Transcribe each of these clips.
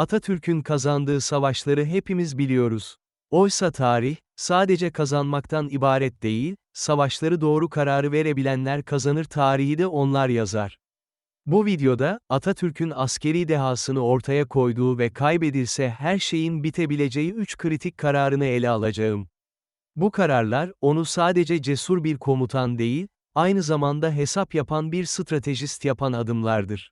Atatürk'ün kazandığı savaşları hepimiz biliyoruz. Oysa tarih, sadece kazanmaktan ibaret değil, savaşları doğru kararı verebilenler kazanır tarihi de onlar yazar. Bu videoda, Atatürk'ün askeri dehasını ortaya koyduğu ve kaybedilse her şeyin bitebileceği 3 kritik kararını ele alacağım. Bu kararlar, onu sadece cesur bir komutan değil, aynı zamanda hesap yapan bir stratejist yapan adımlardır.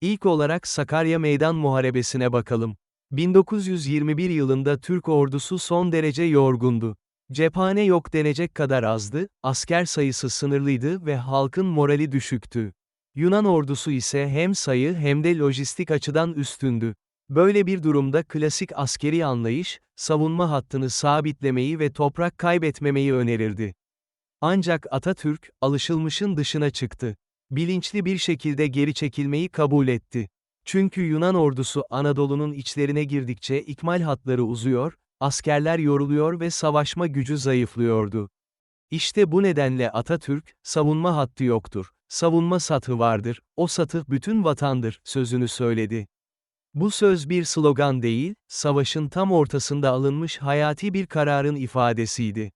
İlk olarak Sakarya Meydan Muharebesi'ne bakalım. 1921 yılında Türk ordusu son derece yorgundu. Cephane yok denecek kadar azdı, asker sayısı sınırlıydı ve halkın morali düşüktü. Yunan ordusu ise hem sayı hem de lojistik açıdan üstündü. Böyle bir durumda klasik askeri anlayış, savunma hattını sabitlemeyi ve toprak kaybetmemeyi önerirdi. Ancak Atatürk, alışılmışın dışına çıktı. Bilinçli bir şekilde geri çekilmeyi kabul etti. Çünkü Yunan ordusu Anadolu'nun içlerine girdikçe ikmal hatları uzuyor, askerler yoruluyor ve savaşma gücü zayıflıyordu. İşte bu nedenle Atatürk, savunma hattı yoktur, savunma satı vardır, o satı bütün vatandır, sözünü söyledi. Bu söz bir slogan değil, savaşın tam ortasında alınmış hayati bir kararın ifadesiydi.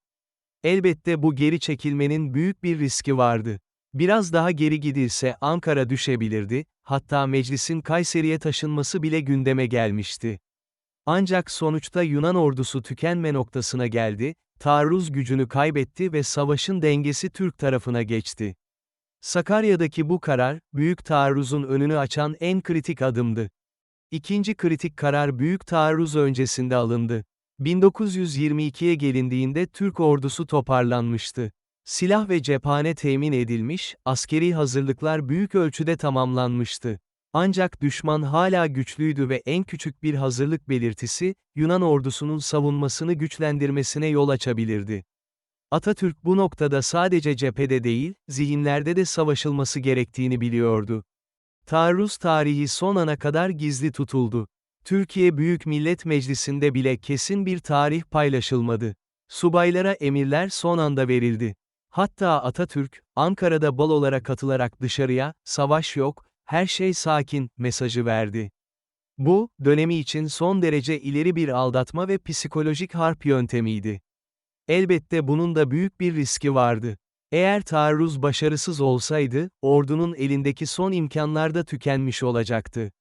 Elbette bu geri çekilmenin büyük bir riski vardı. Biraz daha geri gidilse Ankara düşebilirdi, hatta meclisin Kayseri'ye taşınması bile gündeme gelmişti. Ancak sonuçta Yunan ordusu tükenme noktasına geldi, taarruz gücünü kaybetti ve savaşın dengesi Türk tarafına geçti. Sakarya'daki bu karar, büyük taarruzun önünü açan en kritik adımdı. İkinci kritik karar büyük taarruz öncesinde alındı. 1922'ye gelindiğinde Türk ordusu toparlanmıştı. Silah ve cephane temin edilmiş, askeri hazırlıklar büyük ölçüde tamamlanmıştı. Ancak düşman hala güçlüydü ve en küçük bir hazırlık belirtisi, Yunan ordusunun savunmasını güçlendirmesine yol açabilirdi. Atatürk bu noktada sadece cephede değil, zihinlerde de savaşılması gerektiğini biliyordu. Taarruz tarihi son ana kadar gizli tutuldu. Türkiye Büyük Millet Meclisi'nde bile kesin bir tarih paylaşılmadı. Subaylara emirler son anda verildi. Hatta Atatürk, Ankara'da balolara katılarak dışarıya, savaş yok, her şey sakin, mesajı verdi. Bu, dönemi için son derece ileri bir aldatma ve psikolojik harp yöntemiydi. Elbette bunun da büyük bir riski vardı. Eğer taarruz başarısız olsaydı, ordunun elindeki son imkanlar da tükenmiş olacaktı.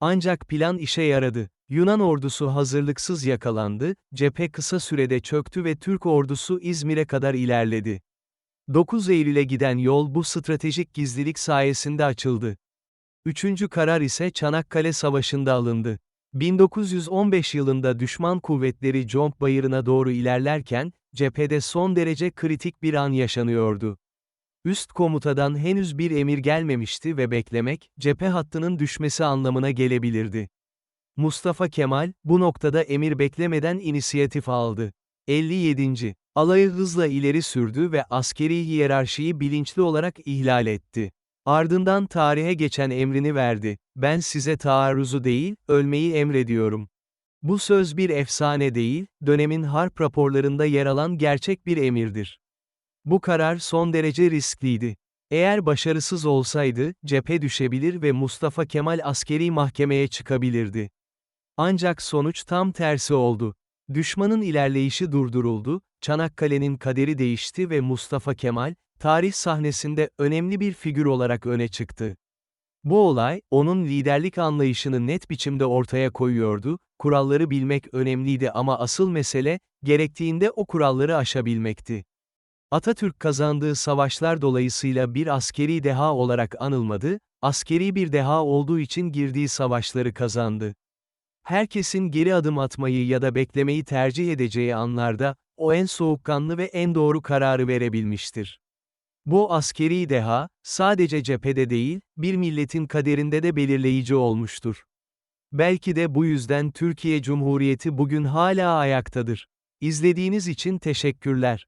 Ancak plan işe yaradı. Yunan ordusu hazırlıksız yakalandı, cephe kısa sürede çöktü ve Türk ordusu İzmir'e kadar ilerledi. 9 Eylül'e giden yol bu stratejik gizlilik sayesinde açıldı. Üçüncü karar ise Çanakkale Savaşı'nda alındı. 1915 yılında düşman kuvvetleri Comp Bayırı'na doğru ilerlerken, cephede son derece kritik bir an yaşanıyordu. Üst komutadan henüz bir emir gelmemişti ve beklemek, cephe hattının düşmesi anlamına gelebilirdi. Mustafa Kemal, bu noktada emir beklemeden inisiyatif aldı. 57. Alayı hızla ileri sürdü ve askeri hiyerarşiyi bilinçli olarak ihlal etti. Ardından tarihe geçen emrini verdi. Ben size taarruzu değil, ölmeyi emrediyorum. Bu söz bir efsane değil, dönemin harp raporlarında yer alan gerçek bir emirdir. Bu karar son derece riskliydi. Eğer başarısız olsaydı, cephe düşebilir ve Mustafa Kemal askeri mahkemeye çıkabilirdi. Ancak sonuç tam tersi oldu. Düşmanın ilerleyişi durduruldu, Çanakkale'nin kaderi değişti ve Mustafa Kemal, tarih sahnesinde önemli bir figür olarak öne çıktı. Bu olay, onun liderlik anlayışını net biçimde ortaya koyuyordu, kuralları bilmek önemliydi ama asıl mesele, gerektiğinde o kuralları aşabilmekti. Atatürk kazandığı savaşlar dolayısıyla bir askeri deha olarak anılmadı, askeri bir deha olduğu için girdiği savaşları kazandı. Herkesin geri adım atmayı ya da beklemeyi tercih edeceği anlarda, o en soğukkanlı ve en doğru kararı verebilmiştir. Bu askeri deha, sadece cephede değil, bir milletin kaderinde de belirleyici olmuştur. Belki de bu yüzden Türkiye Cumhuriyeti bugün hala ayaktadır. İzlediğiniz için teşekkürler.